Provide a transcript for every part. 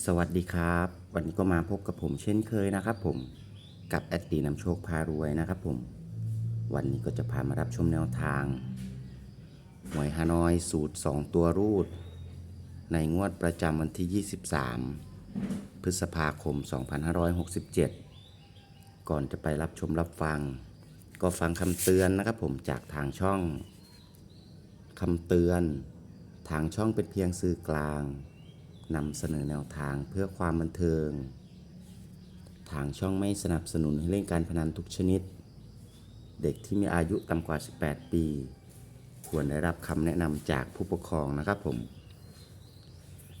สวัสดีครับ วันนี้ก็มาพบกับผมเช่นเคยนะครับผมกับแอดตีนำโชคพารวยนะครับผม วันนี้ก็จะพามารับชมแนวทางหวยฮานอยสูตร 2 ตัวรูด ในงวดประจำวันที่ 23 พฤษภาคม 2567 ก่อนจะไปรับชมรับฟัง ก็ฟังคำเตือนนะครับผมจากทางช่องคำเตือน ทางช่องเป็นเพียงสื่อกลาง นำเสนอแนวทางเพื่อความบันเทิง ทางช่องไม่สนับสนุนให้เล่นการพนันทุกชนิด เด็กที่มีอายุต่ำกว่า 18 ปี ควรได้รับคำแนะนำจากผู้ปกครองนะครับผม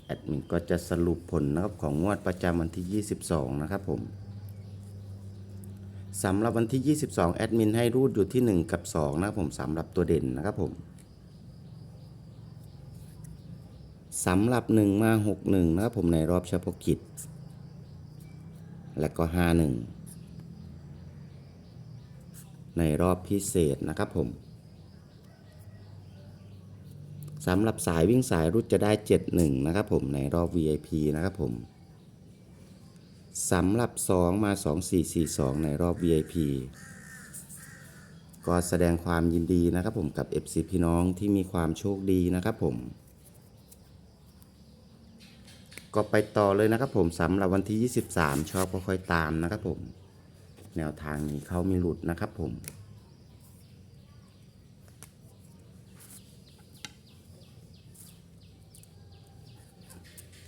แอดมินก็จะสรุปผลนะครับของงวดประจำวันที่ 22 นะครับผมสำหรับวันที่ 22 แอดมินให้รูดอยู่ที่ 1 กับ 2 นะครับผมสำหรับตัวเด่นนะครับผม สำหรับหนึ่งมาหกหนึ่งนะครับผมในรอบเฉพาะกิจ และก็ห้าหนึ่งในรอบพิเศษนะครับผมสำหรับสายวิ่งสายรุดจะได้ 71 นะครับผมในรอบ VIP นะครับผมสำหรับ 2 มา 2442 ในรอบ VIP ก็แสดงความยินดีนะครับผมกับ FC พี่น้องที่มีความโชคดีนะครับผม ก็ไปต่อเลยนะครับผมสำหรับวันที่ 23 ชอบก็ค่อยตามนะครับผม แนวทางนี้เขามีหลุดนะครับผม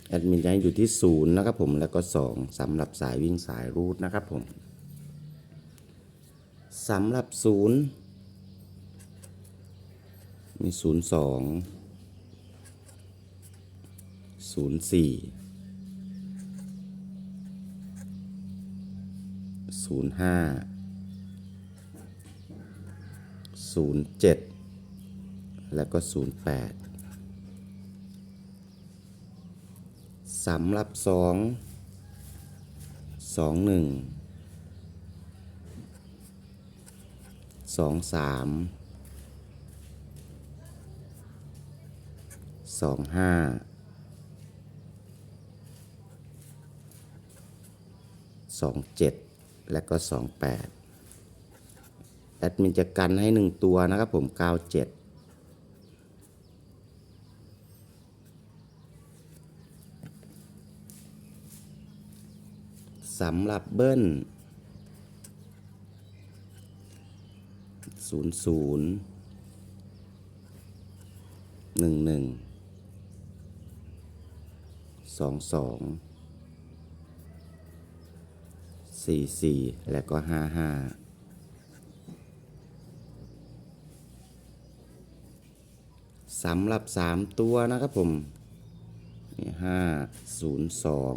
แอดมินจะให้อยู่ที่ศูนย์นะครับผมแล้วก็2สำหรับสายวิ่งสายรูทนะครับผมสำหรับศูนย์มีศูนย์สอง ศูนย์สี่ศูนย์ห้าศูนย์เจ็ดแล้วก็ศูนย์แปดสำหรับสองสองหนึ่งสองสามสองห้า สองเจ็ดและก็สองแปดแอดมินจะกันให้หนึ่งตัวนะครับผมเก้าเจ็ดสำหรับเบิ้ลศูนย์ศูนย์หนึ่งหนึ่งสองสอง สี่สี่และก็ห้าห้าสำหรับสามตัวนะครับผมนี่ห้าศูนย์สอง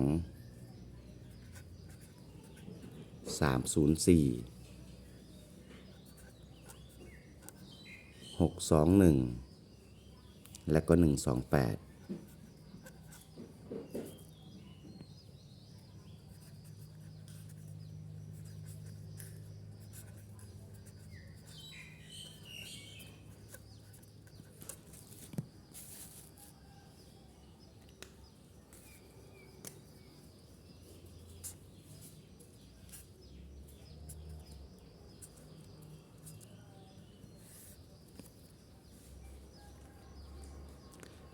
สามศูนย์สี่หกสองหนึ่งและก็หนึ่งสองแปด